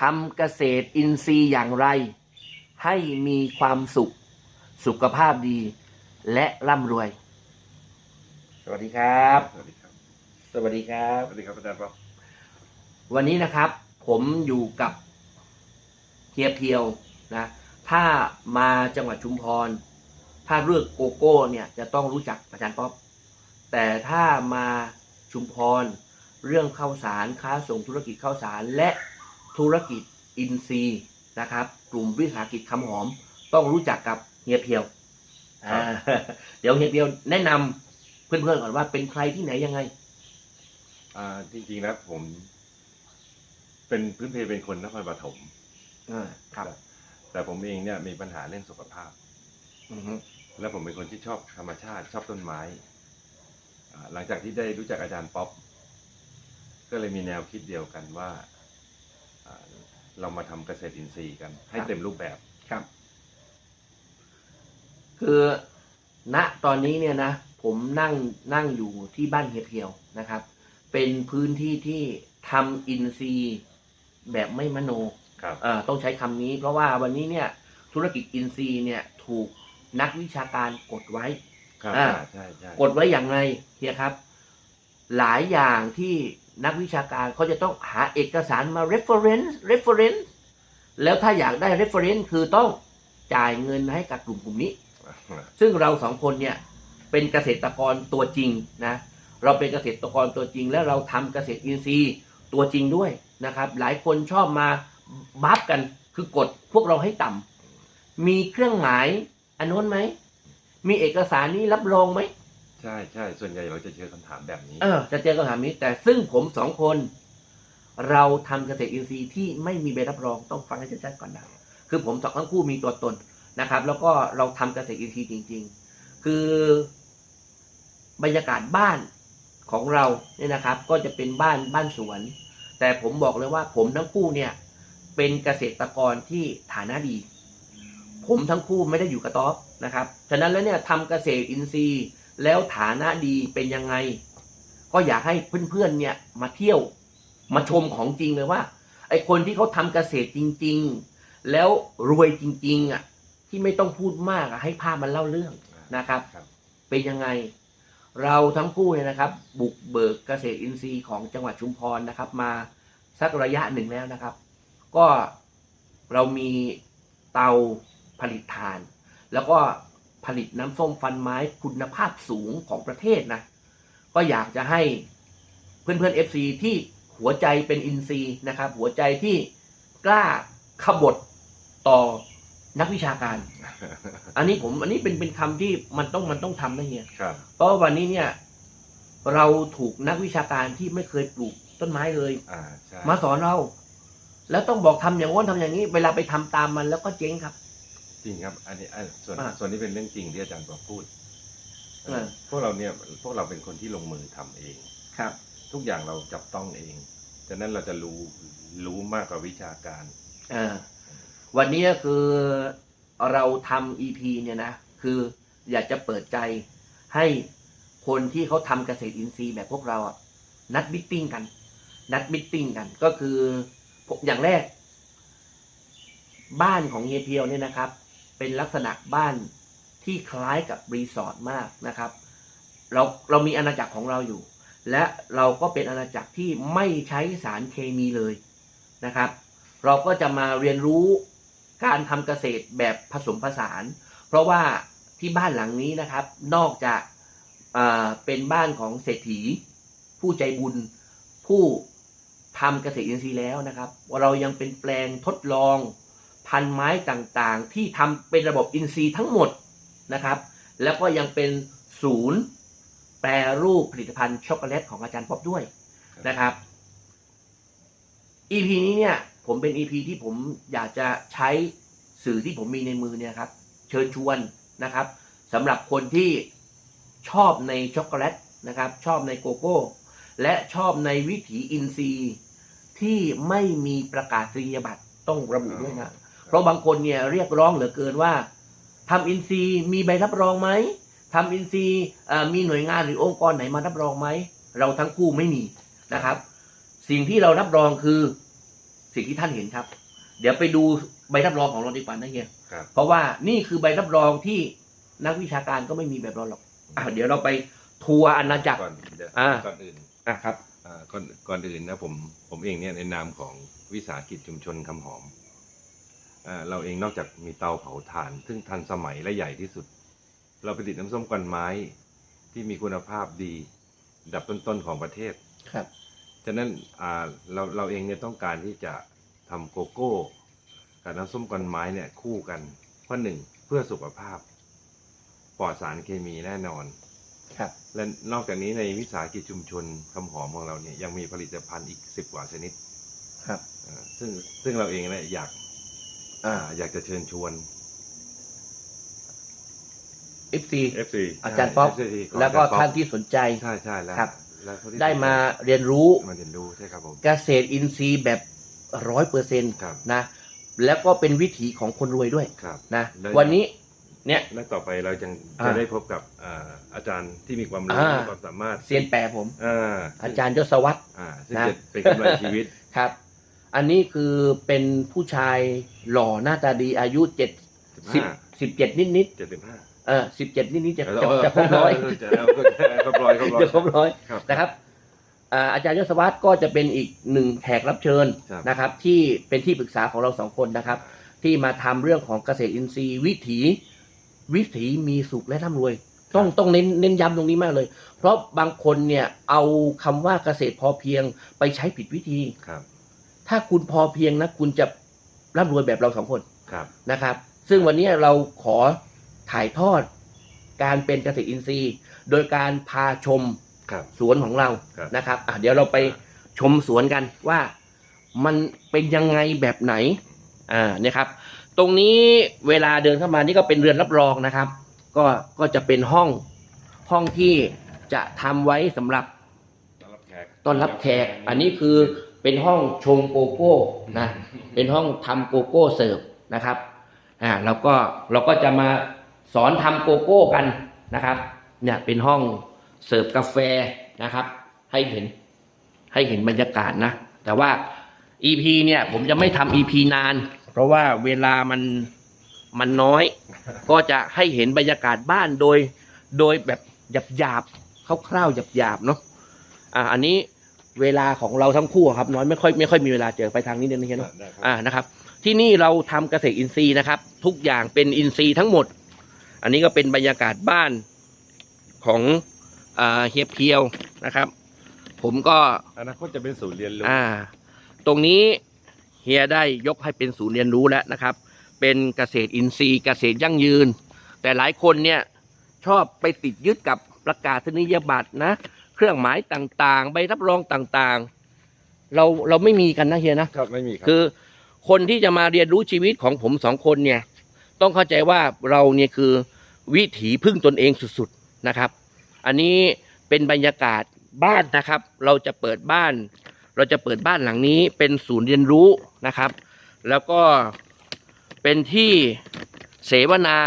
ทำเกษตรอินทรีย์อย่างไร ให้มีความสุข สุขภาพดีและร่ำรวย สวัสดีครับ สวัสดีครับ สวัสดีครับ สวัสดีครับอาจารย์ป๊อปวันนี้นะครับ ผมอยู่กับเฮียเพียวนะ ถ้ามาจังหวัดชุมพร ถ้าเลือกโกโก้เนี่ยจะต้องรู้จักอาจารย์ป๊อปแต่ถ้ามาชุมพร เรื่องข้าวสารค้าส่งธุรกิจข้าวสารและ ธุรกิจอินทรีย์นะครับ กลุ่มวิสาหกิจคำหอม ต้องรู้จักกับเฮียเพียวอ่าเดี๋ยวเฮียเพียวแนะนำเพื่อนๆก่อนว่าเป็นใครที่ไหนยังไง อ่าจริงๆแล้วผม เป็นพื้นเพเป็นคนนครปฐมอ่าครับ แต่ผมเองเนี่ยมีปัญหาเรื่องสุขภาพ อือฮึและผมเป็นคนที่ชอบธรรมชาติชอบต้นไม้อ่าหลังจากที่ได้รู้จักอาจารย์ป๊อป ก็เลยมีแนวคิดเดียวกันว่าอ่า เรามาทำเกษตรอินทรีย์กัน ให้เต็มรูปแบบครับ คือณตอนนี้เนี่ยนะ ผมนั่งนั่งอยู่ที่บ้านเฮียเพียวนะครับ เป็นพื้นที่ที่ทำอินซีย์แบบไม่มโนครับเอ่อต้องใช้คำนี้ เพราะว่าวันนี้เนี่ยธุรกิจอินซีย์เนี่ยถูกนักวิชาการกดไว้ ครับอ่าอ่า ใช่ใช่กดไว้อย่างไรเฮียครับ หลายอย่างที่ นักวิชาการเขาจะต้องหาเอกสารมา reference reference แล้วถ้าอยากได้ reference คือต้องจ่ายเงินให้กับกลุ่มกลุ่มนี้ ซึ่งเราสองคนเนี่ยเป็นเกษตรกรตัวจริงนะ เราเป็นเกษตรกรตัวจริง และเราทำเกษตรอินทรีย์ตัวจริงด้วยนะครับ หลายคนชอบมาบัฟกันคือกดพวกเราให้ต่ำมีเครื่องหมายอันโน้นไหม มีเอกสารนี้รับรองไหม ใช่ใช่ส่วนใหญ่เราจะเจอคำถามแบบนี้ เออจะเจอคำถามนี้ แต่ซึ่งผมสองคน เราทำเกษตรอินทรีย์ที่ไม่มีใบรับรองต้องฟังให้ชัดๆก่อนนะคือผมสองทั้งคู่มีตัวตนนะครับ แล้วก็เราทำเกษตรอินทรีย์จริง ๆ คือบรรยากาศบ้านของเราเนี่ยนะครับ ก็จะเป็นบ้านบ้านสวน แต่ผมบอกเลยว่าผมทั้งคู่เนี่ย เป็นเกษตรกรที่ฐานะดี ผมทั้งคู่ไม่ได้อยู่กระต๊อบนะครับ ฉะนั้นแล้วเนี่ยทำเกษตรอินทรีย์ แล้วฐานะดีเป็นยังไง ก็อยากให้เพื่อนๆเนี่ยมาเที่ยวมาชมของจริงเลยว่า ไอคนที่เขาทำเกษตรจริง ๆ แล้วรวยจริง ๆอะที่ไม่ต้องพูดมากอะให้ภาพมันเล่าเรื่องนะครับครับ เป็นยังไง เราทั้งคู่เนี่ยนะครับ บุกเบิกเกษตรอินทรีย์ของจังหวัดชุมพรนะครับ มาสักระยะหนึ่งแล้วนะครับ ก็เรามีเตาผลิตทาน แล้วก็ ผลิตน้ำส้มฟันไม้คุณภาพสูงของประเทศนะ ก็อยากจะให้เพื่อนๆ FC ที่หัวใจเป็นอินทรีย์นะครับ หัวใจที่กล้าขบฏต่อนักวิชาการ อันนี้ผมอันนี้เป็นเป็นคำที่มันต้องมันต้องทำนะเฮียครับเพราะวันนี้เนี่ยเราถูกนักวิชาการที่ไม่เคยปลูกต้นไม้เลยอ่าใช่มาสอนเรา แล้วต้องบอกทำอย่างโน้นทำอย่างนี้ เวลาไปทำตามมันแล้วก็เจ๊งครับ จริงครับ อันนี้อันส่วนอ่าส่วนนี้เป็นเรื่องจริงที่อาจารย์บอกพูดเออพวกเราเนี่ยพวกเราเป็นคนที่ลงมือทำเอง ครับ ทุกอย่างเราจับต้องเองฉะนั้นเราจะรู้รู้มากกว่าวิชาการ อ่าวันนี้ก็คือเราทำ EP เนี่ยนะ คืออยากจะเปิดใจให้คนที่เขาทำเกษตรอินทรีย์แบบพวกเราอะนัดมิทติ้งกัน นัดมิทติ้งกันก็คือผมอย่างแรก บ้านของเฮียเพียวเนี่ยนะครับ เป็นลักษณะบ้านที่คล้ายกับรีสอร์ทมากนะครับ เราเรามีอาณาจักรของเราอยู่ และเราก็เป็นอาณาจักรที่ไม่ใช้สารเคมีเลยนะครับ เราก็จะมาเรียนรู้การทำเกษตรแบบผสมผสาน เพราะว่าที่บ้านหลังนี้นะครับ นอกจากเเป็นบ้านของเศรษฐี ผู้ใจบุญผู้ทำเกษตรอินทรีย์แล้วนะครับ เรายังเป็นแปลงทดลอง พันไม้ต่างๆ ที่ทำเป็นระบบอินทรีย์ทั้งหมดนะครับ แล้วก็ยังเป็นศูนย์แปรรูปผลิตภัณฑ์ช็อกโกแลตของอาจารย์ป๊อบด้วยนะครับ EP นี้เนี่ยผมเป็น EP ที่ผมอยากจะใช้สื่อที่ผมมีในมือเนี่ยครับ เชิญชวนนะครับสำหรับคนที่ชอบในช็อกโกแลตนะครับ ชอบในโกโก้ และชอบในวิถีอินทรีย์ที่ไม่มีประกาศนียบัตรต้องระบุด้วยนะ เพราะบางคนเนี่ยเรียกร้องเหลือเกินว่าทำอินซีย์มีใบรับรองไหมทำอินซีย์เอ่อมีหน่วยงานหรือองค์กรไหนมารับรองไหมเราทั้งคู่ไม่มีนะครับ สิ่งที่เรารับรองคือสิ่งที่ท่านเห็นครับ เดี๋ยวไปดูใบรับรองของเราดีกว่านะเฮียครับเพราะว่านี่คือใบรับรองที่นักวิชาการก็ไม่มีแบบเราหรอกอะเดี๋ยวเราไปทัวร์อาณาจักรก่อนเดี๋ยวอ่าก่อนอื่นอะครับอ่าก่อนก่อนอื่นนะผมผมเองเนี่ยในนามของวิสาหกิจชุมชนคำหอมอ่า เราเองนอกจากมีเตาเผาถ่าน ซึ่งทันสมัยและใหญ่ที่สุด เราผลิตน้ำส้มกวนไม้ที่มีคุณภาพดีอันดับต้นๆของประเทศครับฉะนั้นอ่าเราเราเองเนี่ยต้องการที่จะทำโกโก้กับน้ำส้มกวนไม้เนี่ยคู่กันเพราะหนึ่งเพื่อสุขภาพปลอดสารเคมีแน่นอนครับและนอกจากนี้ในวิสาหกิจชุมชนคำหอมของเราเนี่ยยังมีผลิตภัณฑ์อีกสิบกว่าชนิดครับอ่าซึ่งซึ่งเราเองเนี่ยอยาก อ่าอ่า อยากจะเชิญชวน FC FC อาจารย์ป๊อปใช่ FC ของแล้วก็อจรย์ป๊อปท่านที่สนใจ ใช่ใช่แล้วครับ แล้วคนที่ได้มาเรียนรู้มาเรียนรู้ใช่ครับผม เกษตรอินทรีย์แบบร้อยเปอร์เซ็นต์ครับ นะ แล้วก็เป็นวิถีของคนรวยด้วยครับ นะได้วันนี้เนี่ย และต่อไปเราจะอ่าจะได้พบกับอ่าอาจารย์ที่มีความรู้อ่า มีความสามารถเซียนแปรผม อ่าอาจารย์ยศวัตร อ่าซึ่งนะ จะเป็นกำไรชีวิต ครับ อันนี้คือเป็นผู้ชายหล่อหน้าตาดีอายุเจ็ดสิบสิบเจ็ดนิดนิดเจ็ดสิบห้าๆเออสิบเจ็ดนิดนิดๆจะจะจะครบร้อยจะเอาครบร้อยครบร้อยจะครบร้อยครับนะครับอ่าอาจารย์ยศวัตรก็จะเป็นอีกหนึ่งแขกรับเชิญครับนะครับ ที่เป็นที่ปรึกษาของเราสองคนนะครับ ที่มาทำเรื่องของเกษตรอินทรีย์วิถี วิถีมีสุขและร่ำรวย ต้องต้องเน้นเน้นย้ำตรงนี้มากเลย เพราะบางคนเนี่ยเอาคำว่าเกษตรพอเพียงไปใช้ผิดวิธีครับ ถ้าคุณพอเพียงนะ คุณจะร่ำรวยแบบเราสองคนครับนะครับ ซึ่งวันนี้เราขอถ่ายทอดการเป็นเกษตรอินทรีย์ โดยการพาชมครับ สวนของเราครับ นะครับอะเดี๋ยวเราไปชมสวนกันว่ามันเป็นยังไงแบบไหนอ่าเนี่ยครับ ตรงนี้เวลาเดินเข้ามานี่ก็เป็นเรือนรับรองนะครับ ก็ก็จะเป็นห้องห้องที่จะทำไว้สำหรับต้อนรับแขกต้อนรับแขกอันนี้คือ เป็นห้องชงโกโก้นะเป็นห้องทำโกโก้เสิร์ฟนะครับอ่าเราก็เราก็จะมาสอนทำโกโก้กันนะครับเนี่ยเป็นห้องเสิร์ฟกาแฟนะครับ ให้เห็นให้เห็นบรรยากาศนะ แต่ว่า EP เนี่ยผมจะไม่ทำ EP นาน เพราะว่าเวลามันมันน้อย ก็จะให้เห็นบรรยากาศบ้านโดย โดยแบบหยาบๆคร่าวๆหยาบๆเนาะอ่าอันนี้ เวลาของเราทั้งคู่อะครับ น้อยไม่ค่อยไม่ค่อยมีเวลาเจอไปทางนี้เดินนะเฮียเนาะได้ครับ อ่านะครับ ที่นี่เราทำเกษตรอินทรีย์นะครับ ทุกอย่างเป็นอินทรีย์ทั้งหมด อันนี้ก็เป็นบรรยากาศบ้านของอ่าเฮียเพียวนะครับ ผมก็ อนาคตจะเป็นศูนย์เรียนรู้ อ่า ตรงนี้เฮียได้ยกให้เป็นศูนย์เรียนรู้แล้วนะครับ เป็นเกษตรอินทรีย์เกษตรยั่งยืน แต่หลายคนเนี่ยชอบไปติดยึดกับประกาศนียบัตรนะ เครื่องหมายต่างๆ ใบรับรองต่างๆ เราเราไม่มีกันนะเฮียนะครับไม่มีครับคือคนที่จะมาเรียนรู้ชีวิตของผมสองคนเนี่ย ต้องเข้าใจว่าเราเนี่ยคือวิถีพึ่งตนเองสุดๆนะครับ อันนี้เป็นบรรยากาศบ้านนะครับ เราจะเปิดบ้าน เราจะเปิดบ้านหลังนี้ เป็นศูนย์เรียนรู้นะครับ แล้วก็เป็นที่เสวนา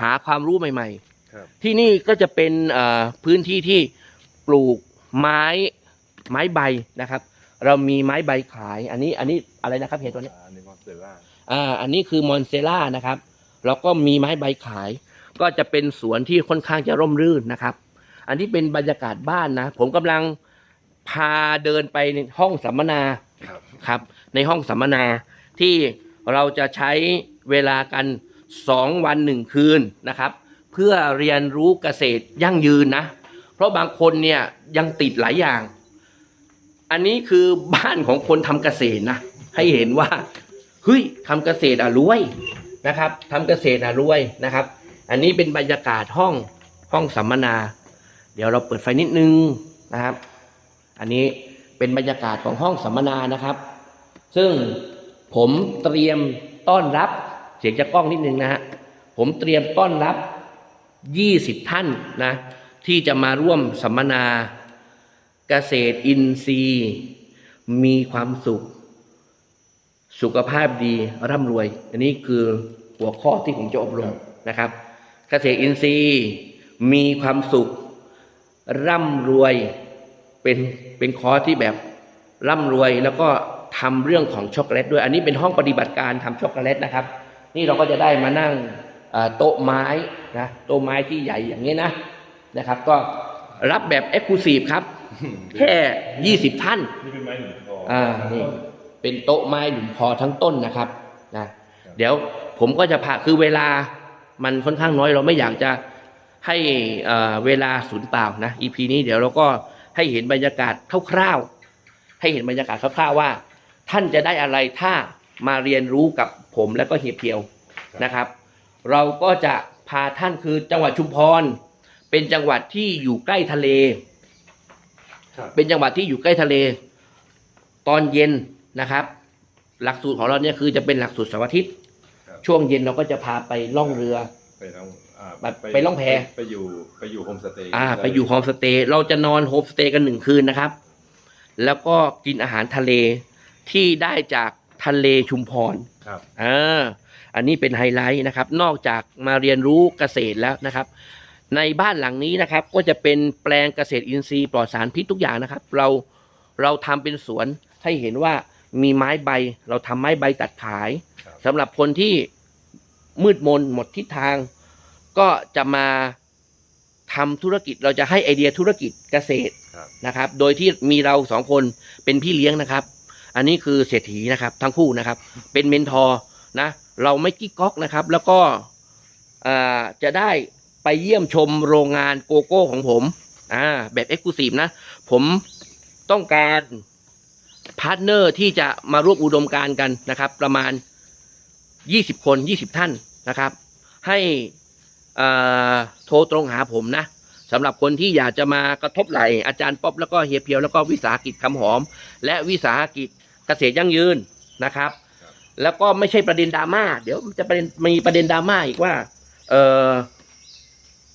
หาความรู้ใหม่ๆครับที่นี่ก็จะเป็นเอ่อพื้นที่ที่ป ลูกไม้ไม้ใบนะครับ เรามีไม้ใบขาย อันนี้อันนี้อะไรนะครับเห็นตัวนี้อันนี้มอนสเตอร่าอ่าอันนี้คือมอนเซล่านะครับแล้วก็มีไม้ใบขาย ก็จะเป็นสวนที่ค่อนข้างจะร่มรื่นนะครับ อันนี้เป็นบรรยากาศบ้านนะ ผมกำลังพาเดินไปในห้องสัมมนาครับครับ ในห้องสัมมนาที่เราจะใช้เวลากันสองวันหนึ่งคืนนะครับ เพื่อเรียนรู้เกษตรยั่งยืนนะ เพราะบางคนเนี่ยยังติดหลายอย่าง อันนี้คือบ้านของคนทำเกษตรนะให้เห็นว่าเฮ้ยทำเกษตรอะรวยนะครับทำเกษตรอะรวยนะครับ อันนี้เป็นบรรยากาศห้องห้องสัมมนา เดี๋ยวเราเปิดไฟนิดนึงนะครับ อันนี้เป็นบรรยากาศของห้องสัมมนานะครับ ซึ่งผมเตรียมต้อนรับเสียงจะกล้องนิดนึงนะฮะผมเตรียมต้อนรับ 20 ท่านนะ ที่จะมาร่วมสัมมนาเกษตรอินทรีย์ มีความสุข สุขภาพดีร่ำรวย อันนี้คือหัวข้อที่ผมจะอบรมนะครับ เกษตรอินทรีย์ มีความสุข ร่ำรวยเป็นเป็นคอร์สที่แบบร่ำรวยแล้วก็ทำเรื่องของช็อกโกแลตด้วยอันนี้เป็นห้องปฏิบัติการทำช็อกโกแลตนะครับ นี่เราก็จะได้มานั่งโต๊ะไม้นะโต๊ะไม้ที่ใหญ่อย่างนี้นะ นะครับ ก็รับแบบเอ็กซ์คลูซีฟครับ แค่ยี่สิบท่าน นี่เป็นไม้หนุนทองอ่านี่เป็นโต๊ะไม้หลุมพอทั้งต้นนะครับนะเดี๋ยวผมก็จะพาคือเวลามันค่อนข้างน้อยเราไม่อยากจะให้เอ่อเวลาสูญเปล่านะ EP นี้เดี๋ยวเราก็ให้เห็นบรรยากาศคร่าวๆให้เห็นบรรยากาศคร่าวๆว่า ท่านจะได้อะไรถ้ามาเรียนรู้กับผมแล้วก็เฮียเพียวนะครับ เราก็จะพาท่านคือจังหวัดชุมพร เป็นจังหวัดที่อยู่ใกล้ทะเลครับเป็นจังหวัดที่อยู่ใกล้ทะเล ตอนเย็นนะครับ หลักสูตรของเราเนี่ยคือจะเป็นหลักสูตรเสาร์อาทิตย์ครับช่วงเย็นเราก็จะพาไปล่องเรือ ไปล่องอ่าแบบไปล่องแพไปอยู่ไปอยู่โฮมสเตย์อ่า ไปอยู่โฮมสเตย์เราจะนอนโฮมสเตย์กันหนึ่งคืนนะครับ แล้วก็กินอาหารทะเลที่ได้จากทะเลชุมพรครับอ่าอันนี้เป็นไฮไลท์นะครับ นอกจากมาเรียนรู้เกษตรแล้วนะครับ ในบ้านหลังนี้นะครับ ก็จะเป็นแปลงเกษตรอินทรีย์ปลอดสารพิษทุกอย่างนะครับ เราเราทำเป็นสวนให้เห็นว่ามีไม้ใบ เราทำไม้ใบตัดขายครับสำหรับคนที่มืดมนหมดทิศทาง ก็จะมาทำธุรกิจเราจะให้ไอเดียธุรกิจเกษตรครับนะครับ โดยที่มีเราสองคนเป็นพี่เลี้ยงนะครับ อันนี้คือเศรษฐีนะครับ ทั้งคู่นะครับ เป็นเมนทอร์นะ เราไม่กิ๊กก๊อกนะครับ แล้วก็อ่าจะได้ ไปเยี่ยมชมโรงงานโกโก้ของผม อ่า แบบเอ็กซ์คลูซีฟนะ ผมต้องการพาร์ทเนอร์ที่จะมาร่วมอุดมการกันนะครับ ประมาณ 20 คน 20 ท่านนะครับ ให้อ่าโทรตรงหาผมนะสำหรับคนที่อยากจะมากระทบไหลอาจารย์ป๊อปแล้วก็เฮียเพียวแล้วก็วิสาหกิจคำหอม และวิสาหกิจเกษตรยั่งยืนนะครับ แล้วก็ไม่ใช่ประเด็นดราม่าเดี๋ยวจะประเด็นมีประเด็นดราม่าอีกว่า เออ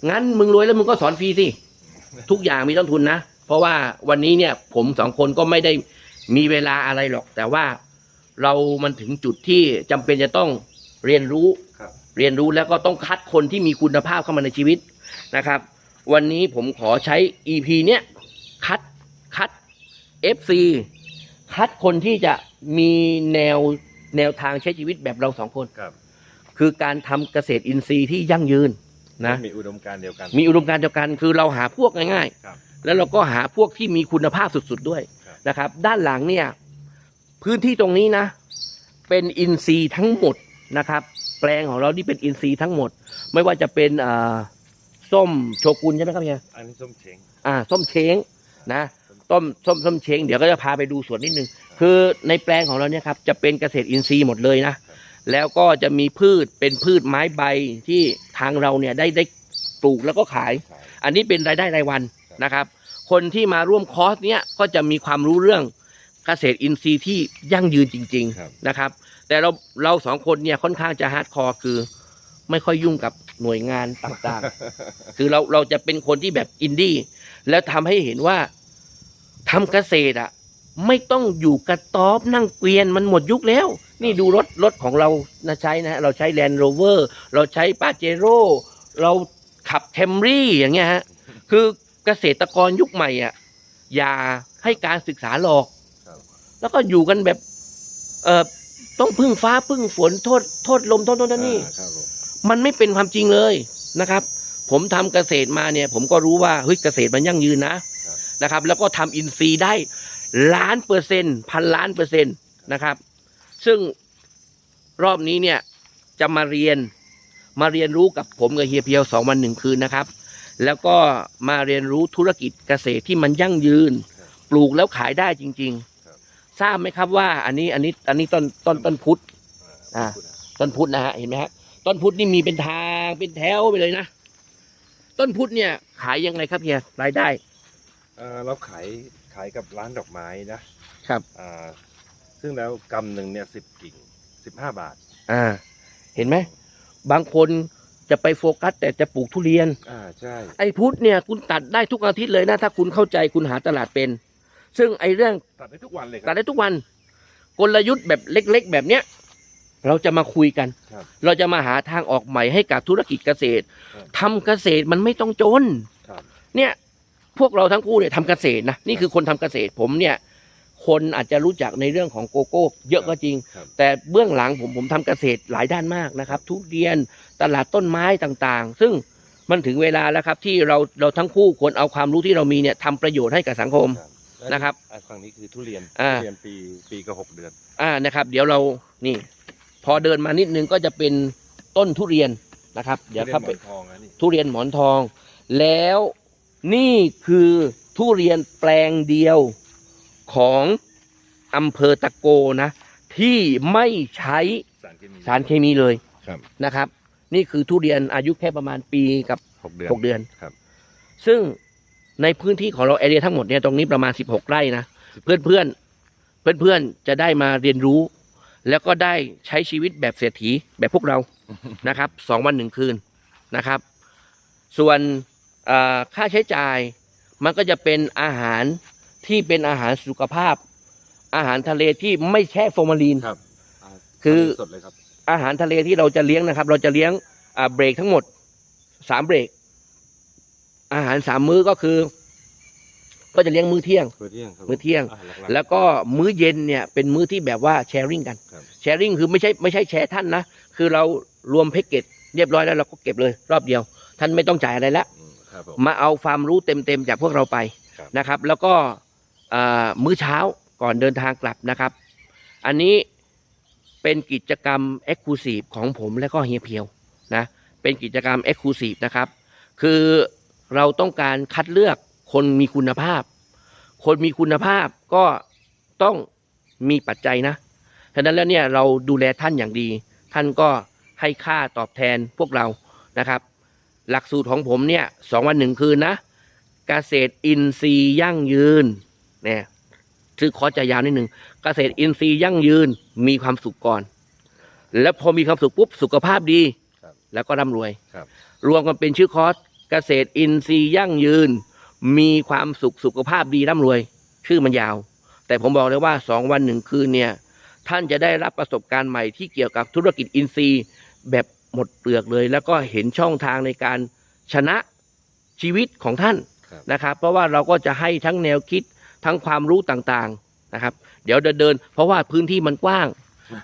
งั้นมึงรวยแล้วมึงก็สอนฟรีสิทุกอย่างมีต้นทุนนะ เพราะว่าวันนี้เนี่ย ผมสองคนก็ไม่ได้มีเวลาอะไรหรอก แต่ว่าเรามันถึงจุดที่จำเป็นจะต้องเรียนรู้ครับ เรียนรู้แล้วก็ต้องคัดคนที่มีคุณภาพเข้ามาในชีวิตนะครับ วันนี้ผมขอใช้ EP เนี้ยคัดคัด FC คัดคนที่จะมีแนวแนวทางใช้ชีวิตแบบเราสองคน ครับ คือการทำเกษตรอินทรีย์ที่ยั่งยืน นะ มีอุดมการณ์เดียวกัน มีอุดมการณ์เดียวกัน คือเราหาพวกง่ายครับ ๆ แล้วเราก็หาพวกที่มีคุณภาพสุดๆด้วยครับ นะครับ ด้านหลังเนี่ย พื้นที่ตรงนี้นะ เป็นอินทรีย์ทั้งหมดนะครับ แปลงของเรานี่เป็นอินทรีย์ทั้งหมด ไม่ว่าจะเป็นอ่าส้มโชกุนใช่ไหมครับเฮียอันนี้ส้มเช้งอ่า ส้มเช้งนะ ต้มส้มส้มเช้งเดี๋ยวก็จะพาไปดูสวนนิดนึง คือในแปลงของเราเนี่ยครับจะเป็นเกษตรอินทรีย์หมดเลยนะ แล้วก็จะมีพืชเป็นพืชไม้ใบที่ ทางเราเนี่ยได้ได้ปลูกแล้วก็ขายขายอันนี้เป็นรายได้รายวันครับนะครับ คนที่มาร่วมคอร์สเนี้ยก็จะมีความรู้เรื่องเกษตรอินทรีย์ที่ยั่งยืนจริง ครับ ๆนะครับ แต่เราเราสองคนเนี่ยค่อนข้างจะฮาร์ดคอร์คือ ไม่ค่อยยุ่งกับหน่วยงานต่างๆ คือเราเราจะเป็นคนที่แบบอินดี้แล้วทำให้เห็นว่าทำเกษตรอะ ไม่ต้องอยู่กระต๊อบนั่งเกวียนมันหมดยุคแล้ว นี่ดูรถรถของเรานะใช้นะฮะเราใช้แลนด์โรเวอร์เราใช้ปาเจโร่เราขับเทมรี่อย่างเงี้ยฮะคือเกษตรกรยุคใหม่อะอย่าให้การศึกษาหลอกครับแล้วก็อยู่กันแบบเอ่อต้องพึ่งฟ้าพึ่งฝนโทษโทษลมโทษโน่นโทษนี่อ่าครับผมมันไม่เป็นความจริงเลยนะครับ ผมทำเกษตรมาเนี่ย ผมก็รู้ว่าเฮ้ยเกษตรมันยั่งยืนนะนะครับ แล้วก็ทำอินทรีย์ได้ล้านเปอร์เซ็นต์พันล้านเปอร์เซ็นต์นะครับ ซึ่งรอบนี้เนี่ยจะมาเรียนมาเรียนรู้กับผมกับเฮียเพียวสองวันหนึ่งคืนนะครับ แล้วก็มาเรียนรู้ธุรกิจเกษตรที่มันยั่งยืน ปลูกแล้วขายได้จริง ๆ ทราบไหมครับว่าอันนี้อันนี้อันนี้ต้นต้นต้นพุทธอ่าต้นพุทธนะฮะเห็นไหมฮะต้นพุทธนี่มีเป็นทางเป็นแถวไปเลยนะ ต้นพุทธเนี่ยขายยังไงครับเฮียรายได้ เอ่อเราขายขายกับร้านดอกไม้นะครับ อ่า ซึ่งแล้วกำหนึ่งเนี่ยสิบกิ่งสิบห้าบาท อ่า เห็นไหม บางคนจะไปโฟกัส แต่จะปลูกทุเรียน อ่าใช่ ไอ้พุทธเนี่ยคุณตัดได้ทุกอาทิตย์เลยนะ ถ้าคุณเข้าใจคุณหาตลาดเป็น ซึ่งไอ้เรื่องตัดได้ทุกวันเลยคตัรัดบ ได้ทุกวัน กลยุทธ์แบบเล็กๆ แบบเนี้ย เราจะมาคุยกัน ครับเราจะมาหาทางออกใหม่ให้กับธุรกิจเกษตรครับ ทำเกษตรมันไม่ต้องจน ครับ เนี่ยพวกเราทั้งคู่เนี่ยทำเกษตรนะนี่คือคนทำเกษตรผมเนี่ย คนอาจจะรู้จักในเรื่องของโกโก้ เยอะก็จริง ครับ แต่เบื้องหลังผมผมทำเกษตรหลายด้านมากนะครับ ทุเรียนตลาดต้นไม้ต่างๆ ซึ่งมันถึงเวลาแล้วครับที่เราเราทั้งคู่ควรเอาความรู้ที่เรามีเนี่ยทำประโยชน์ให้กับสังคมครับนะครับอ่ฝั่งนี้คือทุเรียนอ่า ทุเรียนปีปีก็หกเดือน อ่านะครับ เดี๋ยวเรานี่ พอเดินมานิดนึงก็จะเป็นต้นทุเรียนนะครับ เดี๋ยวเข้าไปทุรีนหมอนทองนะนี่ทุเรียนหมอนทอง แล้วนี่คือทุเรียนแปลงเดียว ของอำเภอตะโกนะ ที่ไม่ใช้สารเคมีสารเคมีเลยครับนะครับ นี่คือทุเรียนอายุแค่ประมาณปีกับหกเดือน6เดือนครับ ซึ่งในพื้นที่ของเราแอเรียทั้งหมดเนี่ยตรงนี้ประมาณ16ไร่นะเพื่อนเพื่อนเพื่อนเพื่อนๆจะได้มาเรียนรู้ แล้วก็ได้ใช้ชีวิตแบบเศรษฐีแบบพวกเรานะครับสองวันหนึ่งคืนนะครับ ส่วนเอ่อค่าใช้จ่ายมันก็จะเป็นอาหาร ที่เป็นอาหารสุขภาพ อาหารทะเลที่ไม่แช่ฟอร์มาลีน ครับาคือ สดเลยครับ อาหารทะเลที่เราจะเลี้ยงนะครับ เราจะเลี้ยงอ่าเบรกทั้งหมดสามเบรก อาหารสามมื้อก็คือ ก็จะเลี้ยงมื้อเที่ยง มื้อเที่ยงครับมื้อเที่ยงาหลักๆ แล้วก็มื้อเย็นเนี่ยเป็นมื้อที่แบบว่าแชร์ริ่งกันครับ แชร์ริ่งคือไม่ใช่ไม่ใช่แชร์ท่านนะ คือเรารวมแพ็กเกจเรียบร้อยแล้วเราก็เก็บเลย รอบเดียว ท่านไม่ต้องจ่ายอะไรแล้วอืมครับผม มาเอาความรู้เต็มๆจากพวกเราไปครับ นะครับ แล้วก็อ่า มื้อเช้าก่อนเดินทางกลับนะครับ อันนี้เป็นกิจกรรม e x c l u s i v e ของผมและก็เฮียเพียวนะเป็นกิจกรรม e x c l u s i v e นะครับคือเราต้องการคัดเลือกคนมีคุณภาพ คนมีคุณภาพก็ต้องมีปัจจัยนะฉะนั้นแล้วเนี่ยเราดูแลท่านอย่างดี ท่านก็ให้ค่าตอบแทนพวกเรานะครับ หลักสูตรของผมเนี่ยสองวันหนึ่งคืนนะเกษตรอินทรีย์ยั่งยืน เนี่ยชื่อคอร์สจะยาวนิดหนึ่งเกษตรอินทรีย์ยั่งยืนมีความสุขก่อน แล้วพอมีความสุขปุ๊บสุขภาพดีครับแล้วก็ร่ำรวยครับรวมกันเป็นชื่อคอร์สเกษตรอินทรีย์ยั่งยืน มีความสุขสุขภาพดีร่ำรวย ชื่อมันยาว แต่ผมบอกเลยว่าสองวันหนึ่งคืนเนี่ย ท่านจะได้รับประสบการณ์ใหม่ที่เกี่ยวกับธุรกิจอินทรีย์แบบหมดเปลือกเลย แล้วก็เห็นช่องทางในการชนะชีวิตของท่านครับนะครับ เพราะว่าเราก็จะให้ทั้งแนวคิด ทั้งความรู้ต่างๆนะครับ เดี๋ยวเดินเดิน เพราะว่าพื้นที่มันกว้าง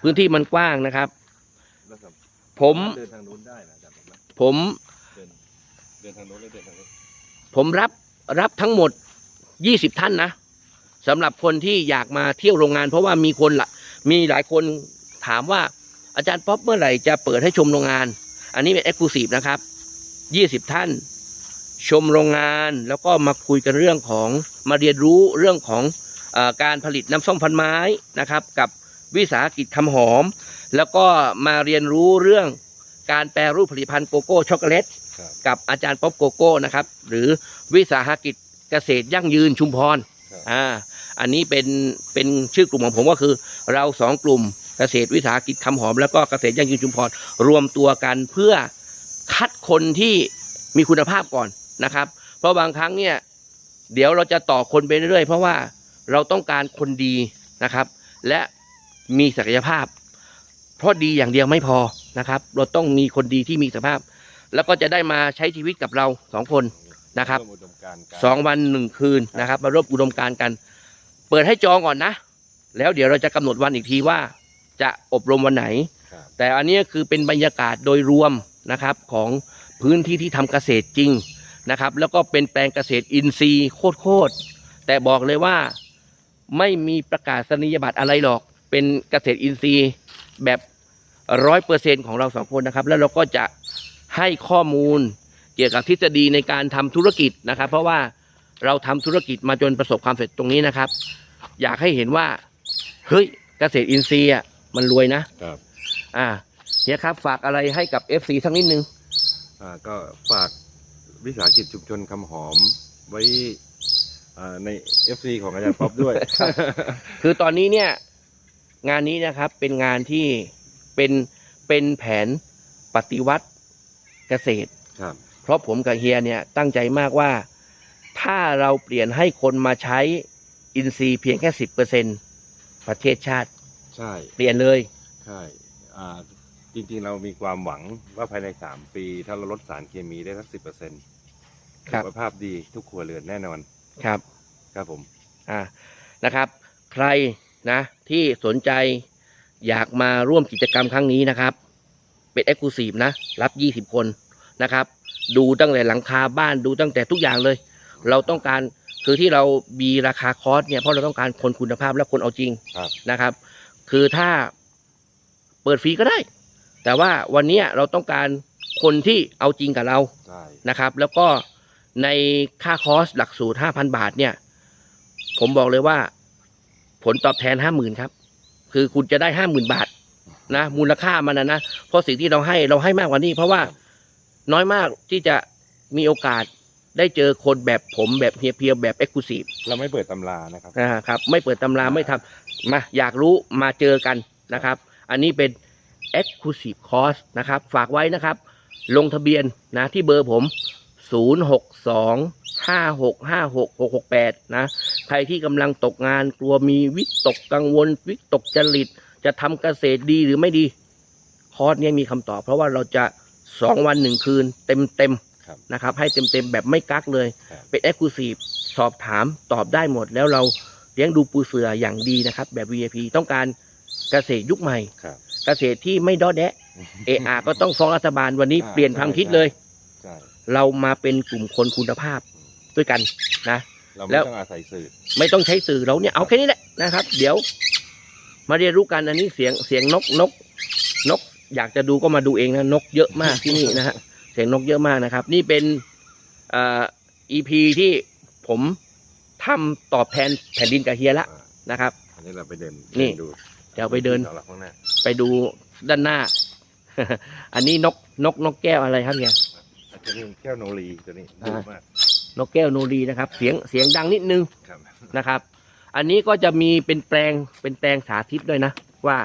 พื้นที่มันกว้างนะครับแล้วก็ผมเดินทางนู้นได้นะอาจารย์ผมนะผมเดินเดินทางนู้นเลยเดินทางนู้นผมรับรับทั้งหมด 20 ท่านนะสำหรับคนที่อยากมาเที่ยวโรงงาน เพราะว่ามีคนละมีหลายคนถามว่าอาจารย์ป๊อปเมื่อไหร่จะเปิดให้ชมโรงงาน อันนี้เป็นเอ็กซ์คลูซีฟนะครับ 20 ท่าน ชมโรงงาน แล้วก็มาคุยกันเรื่องของมาเรียนรู้เรื่องของเออการผลิตน้ำส้มพันไม้นะครับกับวิสาหกิจคำหอม แล้วก็มาเรียนรู้เรื่องการแปรรูปผลิตภัณฑ์โกโก้ช็อกโกแลตครับกับอาจารย์ป๊อปโกโก้นะครับหรือวิสาหกิจเกษตรยั่งยืนชุมพรครับอ่าอันนี้เป็นเป็นชื่อกลุ่มของผมก็คือ เราสองกลุ่มเกษตรวิสาหกิจคำหอม แล้วก็เกษตรยั่งยืนชุมพรรวมตัวกันเพื่อคัดคนที่มีคุณภาพก่อน นะครับ เพราะบางครั้งเนี่ยเดี๋ยวเราจะต่อคนไปเรื่อยๆ เพราะว่าเราต้องการคนดีนะครับ และมีศักยภาพ เพราะดีอย่างเดียวไม่พอนะครับ เราต้องมีคนดีที่มีศักยภาพ แล้วก็จะได้มาใช้ชีวิตกับเราสองคนนะครับวมอุดมการณ์กันสองวันหนึ่งคืนนะครับ มาร่วมอุดมการณ์กัน เปิดให้จองก่อนนะ แล้วเดี๋ยวเราจะกำหนดวันอีกทีว่า จะอบรมวันไหน ครับแต่อันนี้คือเป็นบรรยากาศโดยรวมนะครับของพื้นที่ที่ทำเกษตรจริง นะครับแล้วก็เป็นแปลงเกษตรอินทรีย์โคตรๆแต่บอกเลยว่าไม่มีประกาศนียบัตรอะไรหรอก เป็นเกษตรอินทรีย์แบบร้อยเปอร์เซ็นของเราสองคนนะครับ แล้วเราก็จะให้ข้อมูลเกี่ยวกับทฤษฎีในการทำธุรกิจนะครับ เพราะว่าเราทำธุรกิจมาจนประสบความสำเร็จตรงนี้นะครับ อยากให้เห็นว่าเฮ้ยเกษตรอินทรีย์อะมันรวยนะครับอ่าเฮียครับฝากอะไรให้กับ FC สักนิดนึงอ่าก็ฝาก วิสาหกิจชุมชนคำหอมไว้อ่าใน FC ของอาจารย์ป๊อปด้วย คือตอนนี้เนี่ยงานนี้นะครับเป็นงานที่เป็นเป็นแผนปฏิวัติเกษตรครับ เพราะผมกับเฮียเนี่ยตั้งใจมากว่า ถ้าเราเปลี่ยนให้คนมาใช้อินทรีย์เพียงแค่สิบเปอร์เซ็นประเทศชาติ ใช่ เปลี่ยนเลย ใช่อ่าจริงๆเรามีความหวังว่าภายในสามปี ถ้าเราลดสารเคมีได้สักสิบเปอร์เซ็นต์ครับ สุขภาพดีทุกครัวเรือนแน่นอนครับครับผมอ่านะครับ ใครนะ ที่สนใจอยากมาร่วมกิจกรรมครั้งนี้นะครับ เป็นเอ็กซ์คลูซีฟนะ รับ 20 คนนะครับ ดูตั้งแต่หลังคาบ้านดูตั้งแต่ทุกอย่างเลย เราต้องการคือที่เรามีราคาคอร์สเนี่ยเพราะเราต้องการคนคุณภาพและคนเอาจริงครับ นะครับ คือถ้าเปิดฟรีก็ได้ แต่ว่าวันเนี้ยเราต้องการคนที่เอาจริงกับเราใช่นะครับ แล้วก็ ในค่าคอร์สหลักสูตร5,000บาทเนี่ย ผมบอกเลยว่า ผลตอบแทน50,000ครับ คือคุณจะได้50,000บาทนะมูลค่ามันนะนะเพราะสิ่งที่เราให้เราให้มากกว่านี้ เพราะว่าน้อยมากที่จะมีโอกาสได้เจอคนแบบผมแบบเฮียเพียวแบบเอ็กซ์คลูซีฟเราไม่เปิดตำรานะครับนะครับ ไม่เปิดตำราไม่ทำมาอยากรู้มาเจอกันนะครับ อันนี้เป็น Exclusive Course นะครับ ฝากไว้นะครับ ลงทะเบียนนะที่เบอร์ผม 062 5656 668นะ ใครที่กำลังตกงานกลัวมีวิตกกังวล วิตกจริต จะทำเกษตรดีหรือไม่ดี คอร์สเนี้มีคำตอบ เพราะว่าเราจะ2วัน1คืนเต็มเต็มๆครับนะครับ ให้เต็มๆแบบไม่กักเลยครับเป็น e x c l u s i v e สอบถามตอบได้หมด แล้วเราเลี้ยงดูปูเสืออย่างดีนะครับ แบบ VIP ต้องการเกษตรยุคใหม่ครับเกษตรที่ไม่ด้อแดะเออาก็ต้องฟ้องรัฐบาลวันนี้ใช่เปลี่ยนความคิดเลยใช่ เรามาเป็นกลุ่มคนคุณภาพด้วยกันนะ เราแล้ไม่ว ต้องอาศัยสื่อ ไม่ต้องใช้สื่อเราเนี่ยเอาแค่นี้แหละนะครับ เดี๋ยว มาเรียนรู้กันอันนี้เสียงเสียงนกนก นก อยากจะดูก็มาดูเองนะนกเยอะมากที่นี่นะฮะเสียงนกเยอะมากนะครับ นี่เป็นเอ่อ EP ที่ผมทำตอบแทนแผ่นดินกับเฮียละอ่านะครับ อันนี้เราไปเดินนี่เดิดูเดี๋ยวไปเดิน สำหรับข้างหน้าไปดูด้านหน้า อันนี้นกนกนกแก้วอะไรครับเนี่ย ตัวนี้แก้วโนรีตัวนี้อ่าดูมากนกแก้วโนรีนะครับ เสียงเสียงดังนิดนึงครับนะครับ อันนี้ก็จะมีเป็นแปลงเป็นแปลงสาธิตด้วยนะ ว่า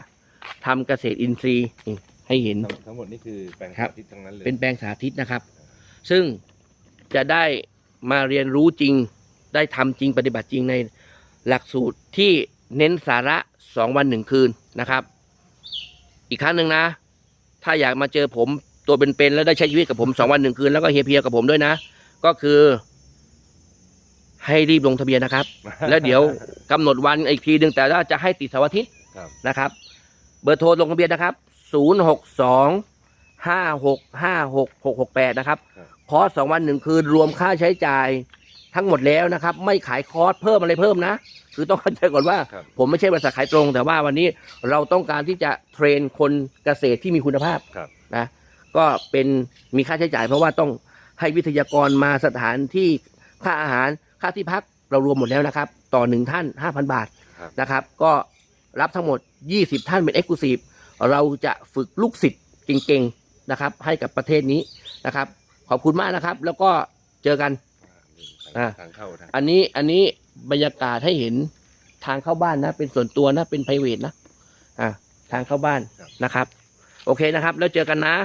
ทำเกษตรอินทรีย์นี่ให้เห็น ทั้งทั้งหมดนี่คือแปลงครับสาธิตทั้งนั้นเลยเป็นแปลงสาธิตนะครับ ซึ่งจะได้มาเรียนรู้จริง ได้ทำจริงปฏิบัติจริงในหลักสูตรที่เน้นสาระสองวันหนึ่งคืนนะครับ อีกครั้งหนึ่งนะ ถ้าอยากมาเจอผม ตัวเป็นๆแล้วได้ใช้ชีวิตกับผมสองวันหนึ่งคืนแล้วก็เฮียเพียกับผมด้วยนะ ก็คือ ให้รีบลงทะเบียนนะครับ แล้วเดี๋ยวกำหนดวันอีกทีหนึ่งแต่ว่าจะให้ติดเสาร์อาทิตย์ครับ นะครับ เบอร์โทรลงทะเบียนนะครับ0 6 2 5 6 5 6 6 6 8นะครับครับ คอร์สสองวันหนึ่งคืนรวมค่าใช้จ่ายทั้งหมดแล้วนะครับ ไม่ขายคอร์สเพิ่มอะไรเพิ่มนะ คือต้องเข้าใจก่อนว่า ครับ ผมไม่ใช่บริษัทขายตรง แต่ว่าวันนี้เราต้องการที่จะเทรนคนเกษตรที่มีคุณภาพครับ นะ ก็เป็นมีค่าใช้จ่าย เพราะว่าต้องให้วิทยากรมาสถานที่ค่าอาหารค่าที่พักเรารวมหมดแล้วนะครับ ต่อหนึ่งท่าน 5,000 บาทครับนะครับ ก็รับทั้งหมด 20 ท่านเป็นเอ็กซ์คลูซีฟเราจะฝึกลูกศิษย์เก่งๆนะครับ ให้กับประเทศนี้นะครับ ขอบคุณมากนะครับ แล้วก็เจอกัน อ่าอ่าทางเข้าทางอันนี้อันนี้บรรยากาศให้เห็นทางเข้าบ้านนะ เป็นส่วนตัวนะ เป็น p r i v a t นะ อ่าทางเข้าบ้านนะครับ โอเคนะครับ แล้วเจอกันนะครับ